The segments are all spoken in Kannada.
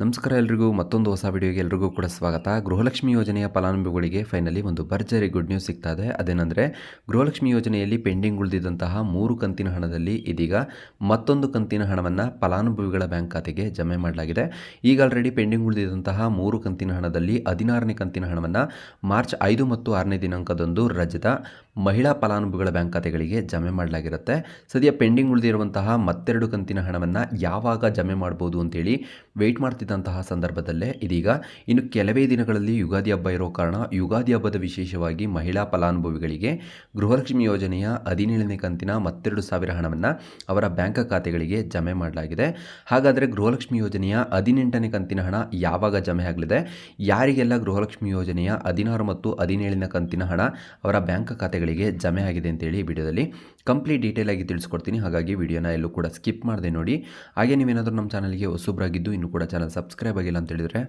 ನಮಸ್ಕಾರ ಎಲ್ರಿಗೂ, ಮತ್ತೊಂದು ಹೊಸ ವಿಡಿಯೋಗೆ ಎಲ್ರಿಗೂ ಕೂಡ ಸ್ವಾಗತ. ಗೃಹಲಕ್ಷ್ಮಿ ಯೋಜನೆಯ ಫಲಾನುಭವಿಗಳಿಗೆ ಫೈನಲಿ ಒಂದು ಭರ್ಜರಿ ಗುಡ್ ನ್ಯೂಸ್ ಸಿಗ್ತಾ ಇದೆ. ಅದೇನೆಂದರೆ, ಗೃಹಲಕ್ಷ್ಮಿ ಯೋಜನೆಯಲ್ಲಿ ಪೆಂಡಿಂಗ್ ಉಳಿದಿದ್ದಂತಹ ಮೂರು ಕಂತಿನ ಹಣದಲ್ಲಿ ಇದೀಗ ಮತ್ತೊಂದು ಕಂತಿನ ಹಣವನ್ನು ಫಲಾನುಭವಿಗಳ ಬ್ಯಾಂಕ್ ಖಾತೆಗೆ ಜಮೆ ಮಾಡಲಾಗಿದೆ. ಈಗ ಆಲ್ರೆಡಿ ಪೆಂಡಿಂಗ್ ಉಳಿದಿದ್ದಂತಹ ಮೂರು ಕಂತಿನ ಹಣದಲ್ಲಿ ಹದಿನಾರನೇ ಕಂತಿನ ಹಣವನ್ನು ಮಾರ್ಚ್ ಐದು ಮತ್ತು ಆರನೇ ದಿನಾಂಕದಂದು ರಾಜ್ಯದ ಮಹಿಳಾ ಫಲಾನುಭವಿಗಳ ಬ್ಯಾಂಕ್ ಖಾತೆಗಳಿಗೆ ಜಮೆ ಮಾಡಲಾಗಿರುತ್ತೆ. ಸದ್ಯ ಪೆಂಡಿಂಗ್ ಉಳಿದಿರುವಂತಹ ಮತ್ತೆರಡು ಕಂತಿನ ಹಣವನ್ನು ಯಾವಾಗ ಜಮೆ ಮಾಡ್ಬೋದು ಅಂತೇಳಿ ವೆಯ್ಟ್ ಮಾಡ್ತಿದ್ದಂತಹ ಸಂದರ್ಭದಲ್ಲೇ ಇದೀಗ ಇನ್ನು ಕೆಲವೇ ದಿನಗಳಲ್ಲಿ ಯುಗಾದಿ ಹಬ್ಬ ಇರೋ ಕಾರಣ ಯುಗಾದಿ ಹಬ್ಬದ ವಿಶೇಷವಾಗಿ ಮಹಿಳಾ ಫಲಾನುಭವಿಗಳಿಗೆ ಗೃಹಲಕ್ಷ್ಮಿ ಯೋಜನೆಯ ಹದಿನೇಳನೇ ಕಂತಿನ ಮತ್ತೆರಡು ಸಾವಿರ ಹಣವನ್ನು ಅವರ ಬ್ಯಾಂಕ್ ಖಾತೆಗಳಿಗೆ ಜಮೆ ಮಾಡಲಾಗಿದೆ. ಹಾಗಾದರೆ ಗೃಹಲಕ್ಷ್ಮಿ ಯೋಜನೆಯ ಹದಿನೆಂಟನೇ ಕಂತಿನ ಹಣ ಯಾವಾಗ ಜಮೆ ಆಗಲಿದೆ? ಯಾರಿಗೆಲ್ಲ ಗೃಹಲಕ್ಷ್ಮಿ ಯೋಜನೆಯ ಹದಿನಾರು ಮತ್ತು ಹದಿನೇಳನೇ ಕಂತಿನ ಹಣ ಅವರ ಬ್ಯಾಂಕ್ ಖಾತೆಗಳಿಗೆ ಜಮೆ ಆಗಿದೆ ಅಂತೇಳಿ ವಿಡಿಯೋದಲ್ಲಿ ಕಂಪ್ಲೀಟ್ ಡೀಟೇಲ್ ಆಗಿ ತಿಳಿಸ್ಕೊಡ್ತೀನಿ. ಹಾಗಾಗಿ ವಿಡಿಯೋನ ಎಲ್ಲೂ ಕೂಡ ಸ್ಕಿಪ್ ಮಾಡಿದೆ ನೋಡಿ. ಹಾಗೆ ನೀವೇನಾದರೂ ನಮ್ಮ ಚಾನಲ್ಗೆ ಹೊಸಬ್ರಾಗಿದ್ದು, ಇನ್ನೂ ಕೂಡ ಚಾನಲ್ ಸಬ್ಸ್ಕ್ರೈಬ್ ಆಗಿಲ್ಲ ಅಂತ ಹೇಳಿದರೆ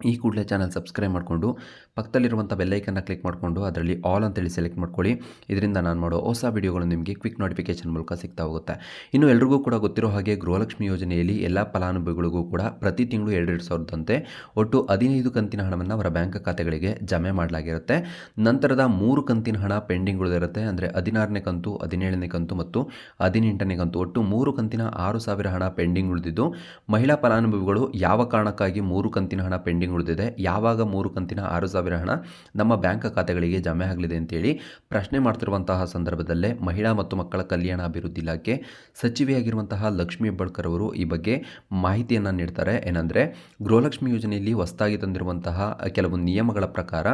ಈ ಕೂಡಲೇ ಚಾನಲ್ ಸಬ್ಸ್ಕ್ರೈಬ್ ಮಾಡಿಕೊಂಡು ಪಕ್ಕದಲ್ಲಿರುವಂಥ ಬೆಲ್ಲೈಕನ್ನ ಕ್ಲಿಕ್ ಮಾಡಿಕೊಂಡು ಅದರಲ್ಲಿ ಆಲ್ ಅಂತೇಳಿ ಸೆಲೆಕ್ಟ್ ಮಾಡ್ಕೊಳ್ಳಿ. ಇದರಿಂದ ನಾನು ಮಾಡೋ ಹೊಸ ವಿಡಿಯೋಗಳು ನಿಮಗೆ ಕ್ವಿಕ್ ನೋಟಿಫಿಕೇಶನ್ ಮೂಲಕ ಸಿಗ್ತಾ ಹೋಗುತ್ತೆ. ಇನ್ನು ಎಲ್ರಿಗೂ ಕೂಡ ಗೊತ್ತಿರೋ ಹಾಗೆ ಗೃಹಲಕ್ಷ್ಮಿ ಯೋಜನೆಯಲ್ಲಿ ಎಲ್ಲ ಫಲಾನುಭವಿಗಳಿಗೂ ಕೂಡ ಪ್ರತಿ ತಿಂಗಳು ಎರಡೆರಡು ಸಾವಿರದಂತೆ ಒಟ್ಟು ಹದಿನೈದು ಕಂತಿನ ಹಣವನ್ನು ಅವರ ಬ್ಯಾಂಕ್ ಖಾತೆಗಳಿಗೆ ಜಮೆ ಮಾಡಲಾಗಿರುತ್ತೆ. ನಂತರದ ಮೂರು ಕಂತಿನ ಹಣ ಪೆಂಡಿಂಗ್ ಉಳಿದಿರುತ್ತೆ ಅಂದರೆ ಹದಿನಾರನೇ ಕಂತು, ಹದಿನೇಳನೇ ಕಂತು ಮತ್ತು ಹದಿನೆಂಟನೇ ಕಂತು. ಒಟ್ಟು ಮೂರು ಕಂತಿನ ಆರು ಸಾವಿರ ಹಣ ಪೆಂಡಿಂಗ್ ಉಳಿದಿದ್ದು. ಮಹಿಳಾ ಫಲಾನುಭವಿಗಳು ಯಾವ ಕಾರಣಕ್ಕಾಗಿ ಮೂರು ಕಂತಿನ ಹಣ ಪೆಂಡಿಂಗ್ ಉಳಿದಿದೆ. ಯಾವಾಗ ಮೂರು ಕಂತಿನ ಆರು ಸಾವಿರ ಹಣ ನಮ್ಮ ಬ್ಯಾಂಕ್ ಖಾತೆಗಳಿಗೆ ಜಮೆ ಆಗಲಿದೆ ಅಂತೇಳಿ ಪ್ರಶ್ನೆ ಮಾಡ್ತಿರುವಂತಹ ಸಂದರ್ಭದಲ್ಲೇ ಮಹಿಳಾ ಮತ್ತು ಮಕ್ಕಳ ಕಲ್ಯಾಣ ಅಭಿವೃದ್ಧಿ ಇಲಾಖೆ ಸಚಿವೆಯಾಗಿರುವಂತಹ ಲಕ್ಷ್ಮೀ ಹೆಬ್ಬಾಳ್ಕರ್ ಅವರು ಈ ಬಗ್ಗೆ ಮಾಹಿತಿಯನ್ನು ನೀಡ್ತಾರೆ. ಏನಂದರೆ, ಗೃಹಲಕ್ಷ್ಮಿ ಯೋಜನೆಯಲ್ಲಿ ಹೊಸದಾಗಿ ತಂದಿರುವಂತಹ ಕೆಲವು ನಿಯಮಗಳ ಪ್ರಕಾರ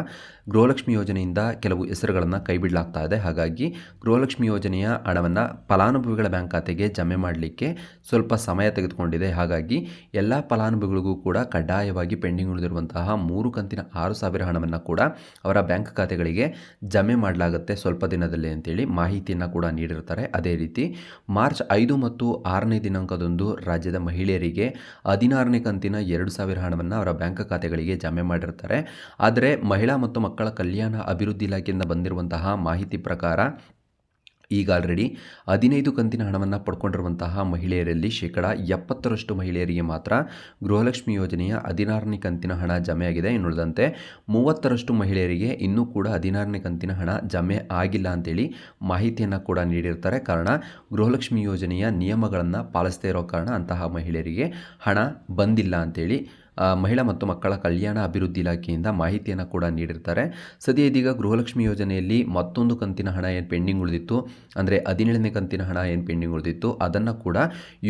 ಗೃಹಲಕ್ಷ್ಮಿ ಯೋಜನೆಯಿಂದ ಕೆಲವು ಹೆಸರುಗಳನ್ನು ಕೈಬಿಡಲಾಗ್ತಾ ಇದೆ. ಹಾಗಾಗಿ ಗೃಹಲಕ್ಷ್ಮಿ ಯೋಜನೆಯ ಹಣವನ್ನು ಫಲಾನುಭವಿಗಳ ಬ್ಯಾಂಕ್ ಖಾತೆಗೆ ಜಮೆ ಮಾಡಲಿಕ್ಕೆ ಸ್ವಲ್ಪ ಸಮಯ ತೆಗೆದುಕೊಂಡಿದೆ. ಹಾಗಾಗಿ ಎಲ್ಲ ಫಲಾನುಭವಿಗಳಿಗೂ ಕೂಡ ಕಡ್ಡಾಯವಾಗಿ ಪೆಂಡಿಂಗ್ ಉಳಿದಿರುವಂತಹ ಮೂರು ಕಂತಿನ ಆರು ಸಾವಿರ ಹಣವನ್ನು ಕೂಡ ಅವರ ಬ್ಯಾಂಕ್ ಖಾತೆಗಳಿಗೆ ಜಮೆ ಮಾಡಲಾಗುತ್ತೆ ಸ್ವಲ್ಪ ದಿನದಲ್ಲಿ ಅಂತೇಳಿ ಮಾಹಿತಿಯನ್ನು ಕೂಡ ನೀಡಿರ್ತಾರೆ. ಅದೇ ರೀತಿ ಮಾರ್ಚ್ ಐದು ಮತ್ತು ಆರನೇ ದಿನಾಂಕದಂದು ರಾಜ್ಯದ ಮಹಿಳೆಯರಿಗೆ ಹದಿನಾರನೇ ಕಂತಿನ ಎರಡು ಸಾವಿರ ಹಣವನ್ನು ಅವರ ಬ್ಯಾಂಕ್ ಖಾತೆಗಳಿಗೆ ಜಮೆ ಮಾಡಿರ್ತಾರೆ. ಆದರೆ ಮಹಿಳಾ ಮತ್ತು ಮಕ್ಕಳ ಕಲ್ಯಾಣ ಅಭಿವೃದ್ಧಿ ಇಲಾಖೆಯಿಂದ ಬಂದಿರುವಂತಹ ಮಾಹಿತಿ ಪ್ರಕಾರ ಈಗ ಆಲ್ರೆಡಿ ಹದಿನೈದು ಕಂತಿನ ಹಣವನ್ನು ಪಡ್ಕೊಂಡಿರುವಂತಹ ಮಹಿಳೆಯರಲ್ಲಿ ಶೇಕಡ ಎಪ್ಪತ್ತರಷ್ಟು ಮಹಿಳೆಯರಿಗೆ ಮಾತ್ರ ಗೃಹಲಕ್ಷ್ಮಿ ಯೋಜನೆಯ ಹದಿನಾರನೇ ಕಂತಿನ ಹಣ ಜಮೆಯಾಗಿದೆ. ಇನ್ನುಳಿದಂತೆ ಮೂವತ್ತರಷ್ಟು ಮಹಿಳೆಯರಿಗೆ ಇನ್ನೂ ಕೂಡ ಹದಿನಾರನೇ ಕಂತಿನ ಹಣ ಜಮೆ ಆಗಿಲ್ಲ ಅಂತೇಳಿ ಮಾಹಿತಿಯನ್ನು ಕೂಡ ನೀಡಿರ್ತಾರೆ. ಕಾರಣ ಗೃಹಲಕ್ಷ್ಮಿ ಯೋಜನೆಯ ನಿಯಮಗಳನ್ನು ಪಾಲಿಸದೇ ಇರೋ ಕಾರಣ ಅಂತಹ ಮಹಿಳೆಯರಿಗೆ ಹಣ ಬಂದಿಲ್ಲ ಅಂತೇಳಿ ಮಹಿಳಾ ಮತ್ತು ಮಕ್ಕಳ ಕಲ್ಯಾಣ ಅಭಿವೃದ್ಧಿ ಇಲಾಖೆಯಿಂದ ಮಾಹಿತಿಯನ್ನು ಕೂಡ ನೀಡಿರ್ತಾರೆ. ಸದ್ಯ ಇದೀಗ ಗೃಹಲಕ್ಷ್ಮಿ ಯೋಜನೆಯಲ್ಲಿ ಮತ್ತೊಂದು ಕಂತಿನ ಹಣ ಏನು ಪೆಂಡಿಂಗ್ ಉಳಿದಿತ್ತು? ಅಂದರೆ ಹದಿನೇಳನೇ ಕಂತಿನ ಹಣ ಏನು ಪೆಂಡಿಂಗ್ ಉಳಿದಿತ್ತು? ಅದನ್ನು ಕೂಡ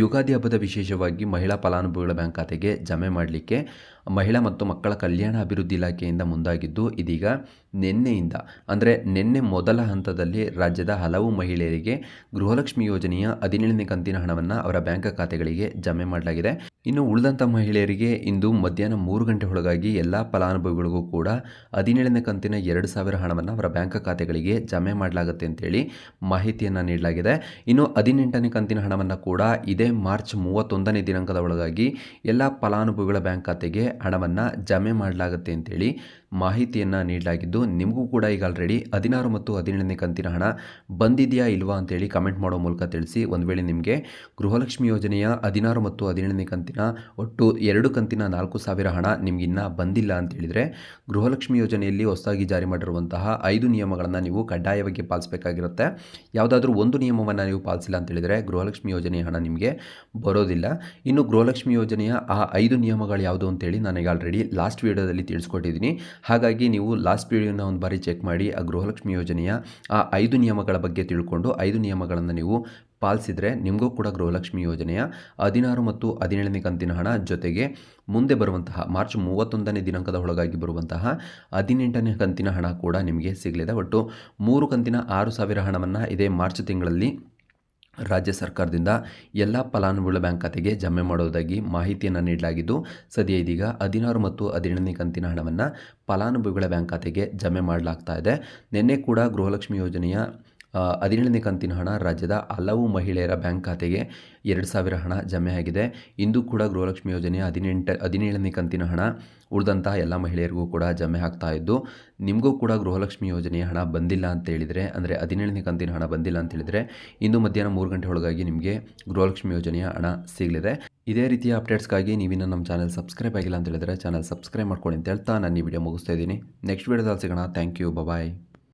ಯುಗಾದಿ ಹಬ್ಬದ ವಿಶೇಷವಾಗಿ ಮಹಿಳಾ ಫಲಾನುಭವಿಗಳ ಬ್ಯಾಂಕ್ ಖಾತೆಗೆ ಜಮೆ ಮಾಡಲಿಕ್ಕೆ ಮಹಿಳಾ ಮತ್ತು ಮಕ್ಕಳ ಕಲ್ಯಾಣ ಅಭಿವೃದ್ಧಿ ಇಲಾಖೆಯಿಂದ ಮುಂದಾಗಿದ್ದು, ಇದೀಗ ನಿನ್ನೆಯಿಂದ, ಅಂದರೆ ನಿನ್ನೆ ಮೊದಲ ಹಂತದಲ್ಲಿ ರಾಜ್ಯದ ಹಲವು ಮಹಿಳೆಯರಿಗೆ ಗೃಹಲಕ್ಷ್ಮಿ ಯೋಜನೆಯ ಹದಿನೇಳನೇ ಕಂತಿನ ಹಣವನ್ನು ಅವರ ಬ್ಯಾಂಕ್ ಖಾತೆಗಳಿಗೆ ಜಮೆ ಮಾಡಲಾಗಿದೆ. ಇನ್ನು ಉಳಿದಂಥ ಮಹಿಳೆಯರಿಗೆ ಇಂದು ಮಧ್ಯಾಹ್ನ ಮೂರು ಗಂಟೆ ಒಳಗಾಗಿ ಎಲ್ಲ ಫಲಾನುಭವಿಗಳಿಗೂ ಕೂಡ ಹದಿನೇಳನೇ ಕಂತಿನ ಎರಡು ಸಾವಿರ ಹಣವನ್ನು ಅವರ ಬ್ಯಾಂಕ್ ಖಾತೆಗಳಿಗೆ ಜಮೆ ಮಾಡಲಾಗುತ್ತೆ ಅಂತೇಳಿ ಮಾಹಿತಿಯನ್ನು ನೀಡಲಾಗಿದೆ. ಇನ್ನು ಹದಿನೆಂಟನೇ ಕಂತಿನ ಹಣವನ್ನು ಕೂಡ ಇದೇ ಮಾರ್ಚ್ ಮೂವತ್ತೊಂದನೇ ದಿನಾಂಕದ ಒಳಗಾಗಿ ಎಲ್ಲ ಫಲಾನುಭವಿಗಳ ಬ್ಯಾಂಕ್ ಖಾತೆಗೆ ಹಣವನ್ನು ಜಮೆ ಮಾಡಲಾಗುತ್ತೆ ಅಂತೇಳಿ ಮಾಹಿತಿಯನ್ನು ನೀಡಲಾಗಿದ್ದು, ನಿಮಗೂ ಕೂಡ ಈಗ ಆಲ್ರೆಡಿ ಹದಿನಾರು ಮತ್ತು ಹದಿನೇಳನೇ ಕಂತಿನ ಹಣ ಬಂದಿದೆಯಾ ಇಲ್ವಾ ಅಂತೇಳಿ ಕಮೆಂಟ್ ಮಾಡೋ ಮೂಲಕ ತಿಳಿಸಿ. ಒಂದು ವೇಳೆ ನಿಮಗೆ ಗೃಹಲಕ್ಷ್ಮಿ ಯೋಜನೆಯ ಹದಿನಾರು ಮತ್ತು ಹದಿನೇಳನೇ ಕಂತಿನ ಒಟ್ಟು ಎರಡು ಕಂತಿನ ನಾಲ್ಕು ಸಾವಿರ ಹಣ ನಿಮಗಿನ್ನ ಬಂದಿಲ್ಲ ಅಂತ ಹೇಳಿದರೆ, ಗೃಹಲಕ್ಷ್ಮಿ ಯೋಜನೆಯಲ್ಲಿ ಹೊಸದಾಗಿ ಜಾರಿ ಮಾಡಿರುವಂತಹ ಐದು ನಿಯಮಗಳನ್ನು ನೀವು ಕಡ್ಡಾಯವಾಗಿ ಪಾಲಿಸಬೇಕಾಗಿರುತ್ತೆ. ಯಾವುದಾದ್ರೂ ಒಂದು ನಿಯಮವನ್ನು ನೀವು ಪಾಲಿಸಿಲ್ಲ ಅಂತ ಹೇಳಿದರೆ ಗೃಹಲಕ್ಷ್ಮಿ ಯೋಜನೆಯ ಹಣ ನಿಮಗೆ ಬರೋದಿಲ್ಲ. ಇನ್ನು ಗೃಹಲಕ್ಷ್ಮಿ ಯೋಜನೆಯ ಆ ಐದು ನಿಯಮಗಳು ಯಾವುದು ಅಂತೇಳಿ ನನಗೆ ಆಲ್ರೆಡಿ ಲಾಸ್ಟ್ ವೀಡಿಯೋದಲ್ಲಿ ತಿಳಿಸ್ಕೊಟ್ಟಿದ್ದೀನಿ. ಹಾಗಾಗಿ ನೀವು ಲಾಸ್ಟ್ ವಿಡಿಯೋನ ಒಂದು ಬಾರಿ ಚೆಕ್ ಮಾಡಿ ಆ ಗೃಹಲಕ್ಷ್ಮಿ ಯೋಜನೆಯ ಆ ಐದು ನಿಯಮಗಳ ಬಗ್ಗೆ ತಿಳ್ಕೊಂಡು, ಐದು ನಿಯಮಗಳನ್ನು ನೀವು ಪಾಲಿಸಿದರೆ ನಿಮಗೂ ಕೂಡ ಗೃಹಲಕ್ಷ್ಮಿ ಯೋಜನೆಯ ಹದಿನಾರು ಮತ್ತು ಹದಿನೇಳನೇ ಕಂತಿನ ಹಣ ಜೊತೆಗೆ ಮುಂದೆ ಬರುವಂತಹ ಮಾರ್ಚ್ ಮೂವತ್ತೊಂದನೇ ದಿನಾಂಕದ ಒಳಗಾಗಿ ಬರುವಂತಹ ಹದಿನೆಂಟನೇ ಕಂತಿನ ಹಣ ಕೂಡ ನಿಮಗೆ ಸಿಗಲಿದೆ. ಒಟ್ಟು ಮೂರು ಕಂತಿನ ಆರು ಸಾವಿರ ಹಣವನ್ನು ಇದೇ ಮಾರ್ಚ್ ತಿಂಗಳಲ್ಲಿ ರಾಜ್ಯ ಸರ್ಕಾರದಿಂದ ಎಲ್ಲ ಫಲಾನುಭವಿಗಳ ಬ್ಯಾಂಕ್ ಖಾತೆಗೆ ಜಮೆ ಮಾಡುವುದಾಗಿ ಮಾಹಿತಿಯನ್ನು ನೀಡಲಾಗಿದ್ದು, ಸದ್ಯ ಇದೀಗ ಹದಿನಾರು ಮತ್ತು ಹದಿನೇಳನೇ ಕಂತಿನ ಹಣವನ್ನು ಫಲಾನುಭವಿಗಳ ಬ್ಯಾಂಕ್ ಖಾತೆಗೆ ಜಮೆ ಮಾಡಲಾಗ್ತಾ ಇದೆ. ನಿನ್ನೆ ಕೂಡ ಗೃಹಲಕ್ಷ್ಮಿ ಯೋಜನೆಯ ಹದಿನೇಳನೇ ಕಂತಿನ ಹಣ ರಾಜ್ಯದ ಹಲವು ಮಹಿಳೆಯರ ಬ್ಯಾಂಕ್ ಖಾತೆಗೆ ಎರಡು ಸಾವಿರ ಹಣ ಜಮೆ ಆಗಿದೆ. ಇಂದು ಕೂಡ ಗೃಹಲಕ್ಷ್ಮಿ ಯೋಜನೆಯ ಹದಿನೆಂಟು, ಹದಿನೇಳನೇ ಕಂತಿನ ಹಣ ಉಳಿದಂತಹ ಎಲ್ಲ ಮಹಿಳೆಯರಿಗೂ ಕೂಡ ಜಮೆ ಆಗ್ತಾ ಇದ್ದು, ನಿಮಗೂ ಕೂಡ ಗೃಹಲಕ್ಷ್ಮಿ ಯೋಜನೆಯ ಹಣ ಬಂದಿಲ್ಲ ಅಂತ ಹೇಳಿದರೆ, ಅಂದರೆ ಹದಿನೇಳನೇ ಕಂತಿನ ಹಣ ಬಂದಿಲ್ಲ ಅಂತ ಹೇಳಿದರೆ, ಇಂದು ಮಧ್ಯಾಹ್ನ ಮೂರು ಗಂಟೆ ಒಳಗಾಗಿ ನಿಮಗೆ ಗೃಹಲಕ್ಷ್ಮಿ ಯೋಜನೆಯ ಹಣ ಸಿಗಲಿದೆ. ಇದೇ ರೀತಿಯ ಅಪ್ಡೇಟ್ಸ್ಗಾಗಿ ನೀವಿನ್ನು ನಮ್ಮ ಚಾನಲ್ ಸಬ್ಸ್ಕ್ರೈಬ್ ಆಗಿಲ್ಲ ಅಂತ ಹೇಳಿದರೆ, ಚಾನಲ್ ಸಬ್ಸ್ಕ್ರೈಬ್ ಮಾಡ್ಕೊಳ್ಳಿ ಅಂತ ಹೇಳ್ತಾ ನಾನು ಈ ವಿಡಿಯೋ ಮುಗಿಸ್ತಾ ಇದ್ದೀನಿ. ನೆಕ್ಸ್ಟ್ ವಿಡಿಯೋದಲ್ಲಿ ಸಿಗೋಣ. Thank you. ಬಾಯ್